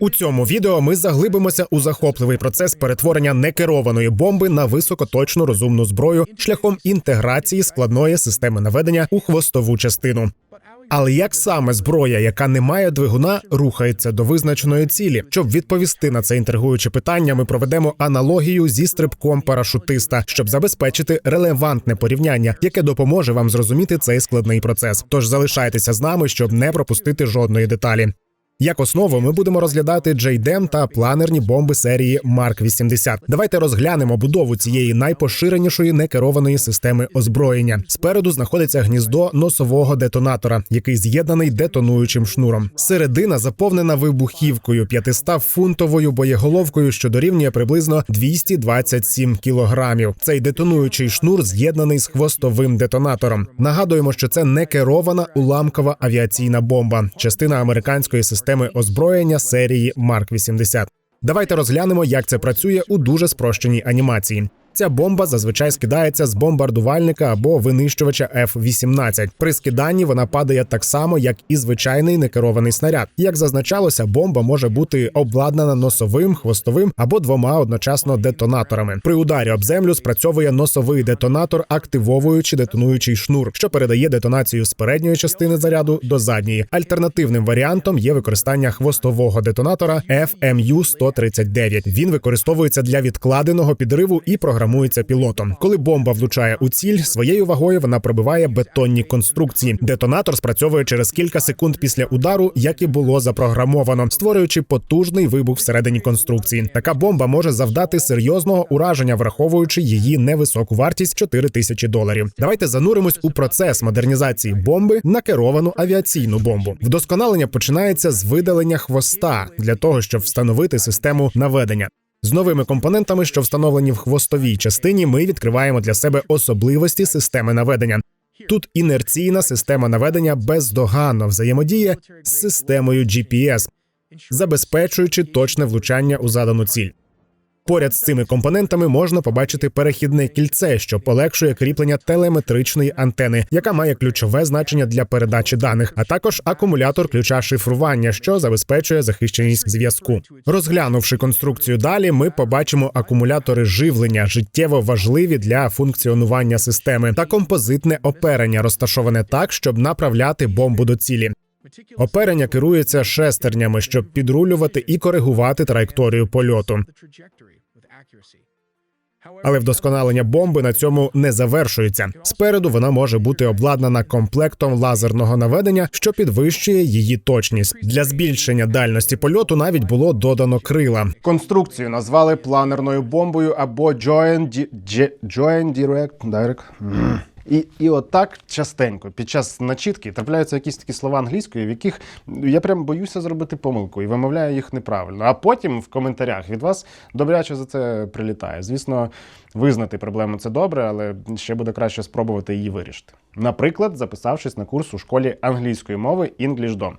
У цьому відео ми заглибимося у захопливий процес перетворення некерованої бомби на високоточну розумну зброю шляхом інтеграції складної системи наведення у хвостову частину. Але як саме зброя, яка не має двигуна, рухається до визначеної цілі? Щоб відповісти на це інтригуюче питання, ми проведемо аналогію зі стрибком парашутиста, щоб забезпечити релевантне порівняння, яке допоможе вам зрозуміти цей складний процес. Тож залишайтеся з нами, щоб не пропустити жодної деталі. Як основу ми будемо розглядати JDM та планерні бомби серії Марк 80 Давайте розглянемо будову цієї найпоширенішої некерованої системи озброєння. Спереду знаходиться гніздо носового детонатора, який з'єднаний детонуючим шнуром. Середина заповнена вибухівкою 500-фунтовою боєголовкою, що дорівнює приблизно 227 кілограмів. Цей детонуючий шнур з'єднаний з хвостовим детонатором. Нагадуємо, що це некерована уламкова авіаційна бомба, частина американської системи озброєння серії Марк 80 Давайте розглянемо, як це працює у дуже спрощеній анімації. Ця бомба зазвичай скидається з бомбардувальника або винищувача F-18. При скиданні вона падає так само, як і звичайний некерований снаряд. Як зазначалося, бомба може бути обладнана носовим, хвостовим або двома одночасно детонаторами. При ударі об землю спрацьовує носовий детонатор, активовуючи детонуючий шнур, що передає детонацію з передньої частини заряду до задньої. Альтернативним варіантом є використання хвостового детонатора FMU 139 Він використовується для відкладеного підриву і програмування програмується пілотом. Коли бомба влучає у ціль, своєю вагою вона пробиває бетонні конструкції. Детонатор спрацьовує через кілька секунд після удару, як і було запрограмовано, створюючи потужний вибух всередині конструкції. Така бомба може завдати серйозного ураження, враховуючи її невисоку вартість 4 тисячі доларів. Давайте зануримось у процес модернізації бомби на керовану авіаційну бомбу. Вдосконалення починається з видалення хвоста для того, щоб встановити систему наведення. З новими компонентами, що встановлені в хвостовій частині, ми відкриваємо для себе особливості системи наведення. Тут інерційна система наведення бездоганно взаємодіє з системою GPS, забезпечуючи точне влучання у задану ціль. Поряд з цими компонентами можна побачити перехідне кільце, що полегшує кріплення телеметричної антени, яка має ключове значення для передачі даних, а також акумулятор ключа шифрування, що забезпечує захищеність зв'язку. Розглянувши конструкцію далі, ми побачимо акумулятори живлення, життєво важливі для функціонування системи, та композитне оперення, розташоване так, щоб направляти бомбу до цілі. Оперення керується шестернями, щоб підрулювати і коригувати траєкторію польоту. Але вдосконалення бомби на цьому не завершується. Спереду вона може бути обладнана комплектом лазерного наведення, що підвищує її точність. Для збільшення дальності польоту навіть було додано крила. Конструкцію назвали планерною бомбою або Joint, Joint Direct Direct. І і отак частенько під час начітки трапляються якісь такі слова англійської, в яких я прям боюся зробити помилку і вимовляю їх неправильно. А потім в коментарях від вас добряче за це прилітає. Звісно, визнати проблему це добре, але ще буде краще спробувати її вирішити. Наприклад, записавшись на курс у школі англійської мови EnglishDom.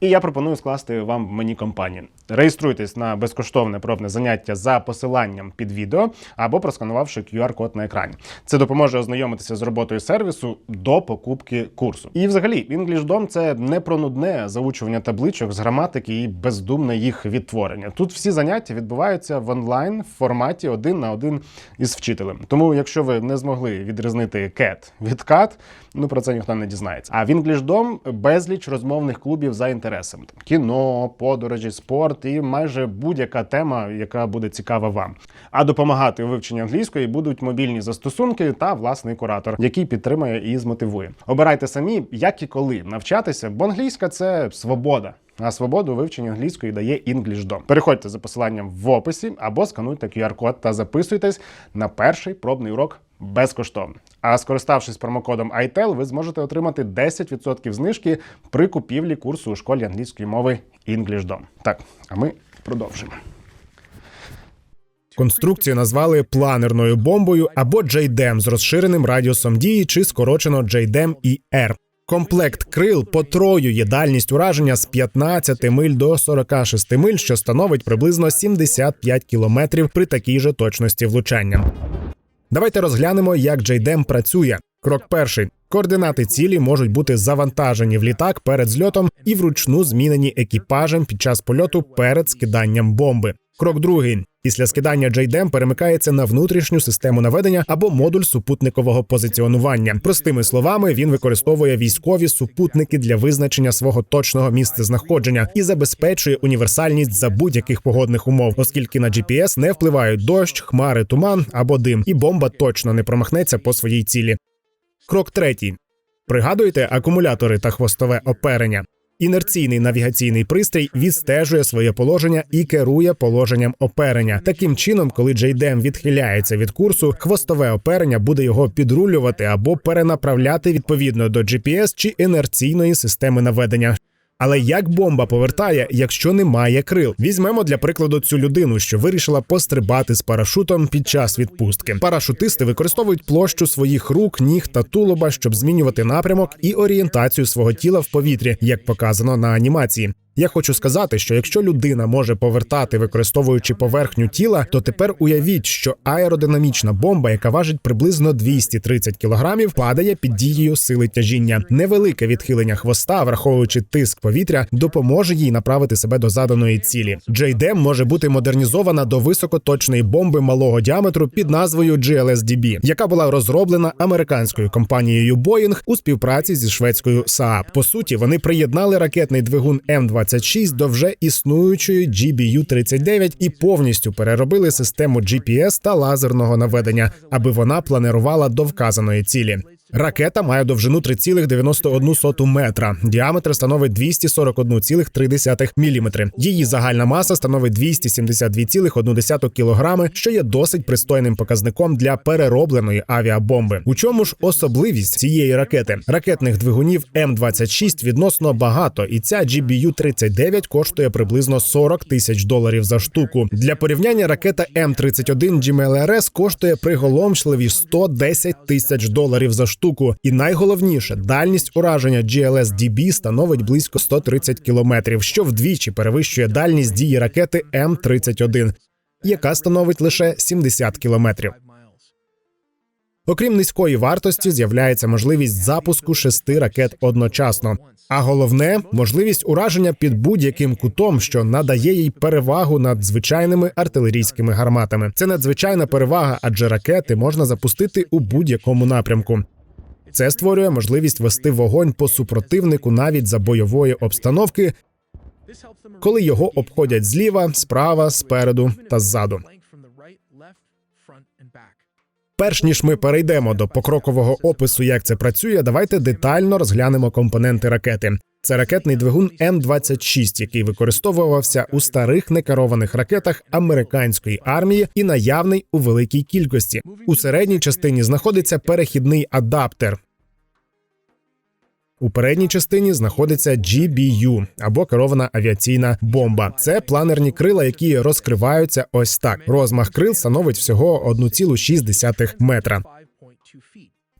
І я пропоную скласти вам мені компанію. Реєструйтесь на безкоштовне пробне заняття за посиланням під відео або просканувавши QR-код на екрані. Це допоможе ознайомитися з роботою сервісу до покупки курсу. І, взагалі, EnglishDom – це не про нудне заучування табличок з граматики і бездумне їх відтворення. Тут всі заняття відбуваються в онлайн форматі один на один із вчителем. Тому, якщо ви не змогли відрізнити CAT від CAT, ну про це ніхто не дізнається. А в EnglishDom безліч розмовних клубів за інтересами: кіно, подорожі, спорт і майже будь-яка тема, яка буде цікава вам. А допомагати у вивченні англійської будуть мобільні застосунки та власний куратор, який підтримує і змотивує. Обирайте самі, як і коли навчатися, бо англійська це свобода. А свободу вивчення англійської дає EnglishDom. Переходьте за посиланням в описі або скануйте QR-код та записуйтесь на перший пробний урок безкоштовно. А скориставшись промокодом ITEL, ви зможете отримати 10% знижки при купівлі курсу у школі англійської мови EnglishDom. Так, а ми продовжимо. Конструкцію назвали планерною бомбою або JDM з розширеним радіусом дії чи скорочено JDM ER. Комплект крил потроює дальність ураження з 15 миль до 46 миль, що становить приблизно 75 кілометрів при такій же точності влучання. Давайте розглянемо, як JDM працює. Крок перший. Координати цілі можуть бути завантажені в літак перед зльотом і вручну змінені екіпажем під час польоту перед скиданням бомби. Крок другий. Після скидання JDM перемикається на внутрішню систему наведення або модуль супутникового позиціонування. Простими словами, він використовує військові супутники для визначення свого точного місця знаходження і забезпечує універсальність за будь-яких погодних умов, оскільки на GPS не впливають дощ, хмари, туман або дим, і бомба точно не промахнеться по своїй цілі. Крок третій. Пригадуєте акумулятори та хвостове оперення? Інерційний навігаційний пристрій відстежує своє положення і керує положенням оперення. Таким чином, коли JDM відхиляється від курсу, хвостове оперення буде його підрулювати або перенаправляти відповідно до GPS чи інерційної системи наведення. Але як бомба повертає, якщо немає крил? Візьмемо для прикладу цю людину, що вирішила пострибати з парашутом під час відпустки. Парашутисти використовують площу своїх рук, ніг та тулуба, щоб змінювати напрямок і орієнтацію свого тіла в повітрі, як показано на анімації. Я хочу сказати, що якщо людина може повертати, використовуючи поверхню тіла, то тепер уявіть, що аеродинамічна бомба, яка важить приблизно 230 кілограмів, падає під дією сили тяжіння. Невелике відхилення хвоста, враховуючи тиск повітря, допоможе їй направити себе до заданої цілі. JDM може бути модернізована до високоточної бомби малого діаметру під назвою GLSDB, яка була розроблена американською компанією Boeing у співпраці зі шведською Saab. По суті, вони приєднали ракетний двигун М-26 до вже існуючої GBU-39 і повністю переробили систему GPS та лазерного наведення, аби вона планувала до вказаної цілі. Ракета має довжину 3,91 метра, діаметр становить 241,3 мм. Її загальна маса становить 272,1 кг, що є досить пристойним показником для переробленої авіабомби. У чому ж особливість цієї ракети? Ракетних двигунів М-26 відносно багато, і ця GBU-39 коштує приблизно 40 тисяч доларів за штуку. Для порівняння ракета М-31 GMLRS коштує приголомшливі 110 тисяч доларів за штуку. І найголовніше, дальність ураження GLSDB становить близько 130 кілометрів, що вдвічі перевищує дальність дії ракети М-31, яка становить лише 70 кілометрів. Окрім низької вартості, з'являється можливість запуску шести ракет одночасно. А головне можливість ураження під будь-яким кутом, що надає їй перевагу над звичайними артилерійськими гарматами. Це надзвичайна перевага, адже ракети можна запустити у будь-якому напрямку. Це створює можливість вести вогонь по супротивнику навіть за бойової обстановки, коли його обходять зліва, справа, спереду та ззаду. Перш ніж ми перейдемо до покрокового опису, як це працює, давайте детально розглянемо компоненти ракети. Це ракетний двигун М-26, який використовувався у старих некерованих ракетах американської армії і наявний у великій кількості. У середній частині знаходиться перехідний адаптер. У передній частині знаходиться GBU або керована авіаційна бомба. Це планерні крила, які розкриваються ось так. Розмах крил становить всього 1,6 метра.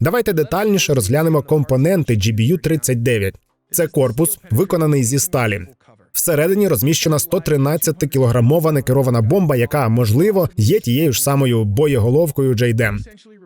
Давайте детальніше розглянемо компоненти GBU-39. Це корпус, виконаний зі сталі. Всередині розміщена 113-кілограмова некерована бомба, яка можливо є тією ж самою боєголовкою JDM.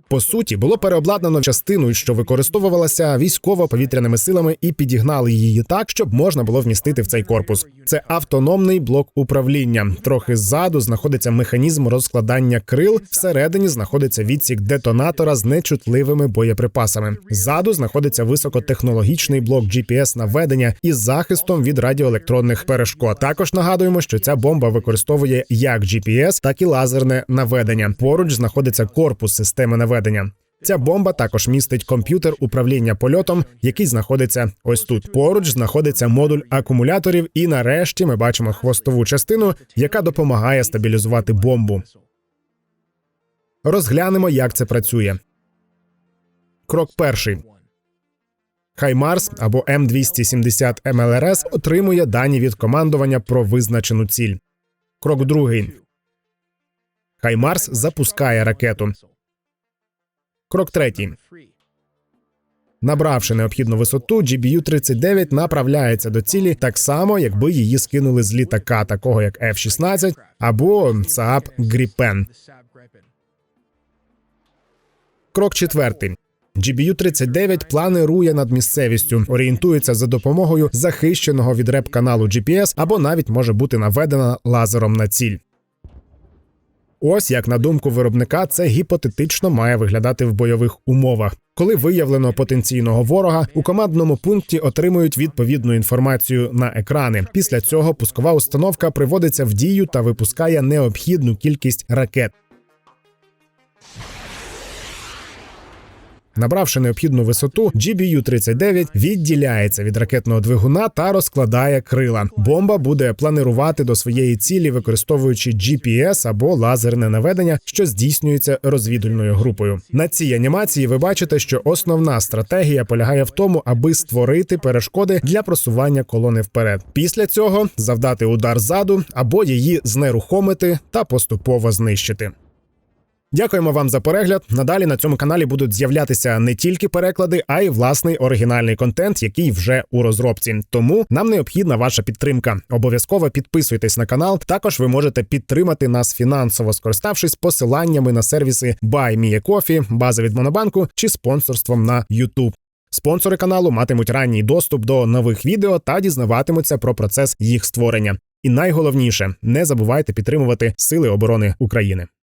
По суті, було переобладнано частину, що використовувалася військово-повітряними силами, і підігнали її так, щоб можна було вмістити в цей корпус. Це автономний блок управління. Трохи ззаду знаходиться механізм розкладання крил. Всередині знаходиться відсік детонатора з нечутливими боєприпасами. Ззаду знаходиться високотехнологічний блок GPS наведення із захистом від радіоелектронних перешкод. Також нагадуємо, що ця бомба використовує як GPS, так і лазерне наведення. Поруч знаходиться корпус системи наведення. Ця бомба також містить комп'ютер управління польотом, який знаходиться ось тут. Поруч знаходиться модуль акумуляторів, і нарешті ми бачимо хвостову частину, яка допомагає стабілізувати бомбу. Розглянемо, як це працює. Крок перший. Хаймарс або М270 МЛРС отримує дані від командування про визначену ціль. Крок другий. Хаймарс запускає ракету. Крок третій. Набравши необхідну висоту, GBU-39 направляється до цілі так само, якби її скинули з літака, такого як F-16 або Saab Gripen. Крок четвертий. GBU-39 планирує над місцевістю, орієнтується за допомогою захищеного від реп каналу GPS або навіть може бути наведена лазером на ціль. Ось як на думку виробника, це гіпотетично має виглядати в бойових умовах. Коли виявлено потенційного ворога, у командному пункті отримують відповідну інформацію на екрани. Після цього пускова установка приводиться в дію та випускає необхідну кількість ракет. Набравши необхідну висоту, GBU-39 відділяється від ракетного двигуна та розкладає крила. Бомба буде планирувати до своєї цілі, використовуючи GPS або лазерне наведення, що здійснюється розвідувальною групою. На цій анімації ви бачите, що основна стратегія полягає в тому, аби створити перешкоди для просування колони вперед. Після цього завдати удар ззаду або її знерухомити та поступово знищити. Дякуємо вам за перегляд. Надалі на цьому каналі будуть з'являтися не тільки переклади, а й власний оригінальний контент, який вже у розробці. Тому нам необхідна ваша підтримка. Обов'язково підписуйтесь на канал. Також ви можете підтримати нас фінансово, скориставшись посиланнями на сервіси BuyMeACoffee, база від Монобанку чи спонсорством на YouTube. Спонсори каналу матимуть ранній доступ до нових відео та дізнаватимуться про процес їх створення. І найголовніше, не забувайте підтримувати Сили оборони України.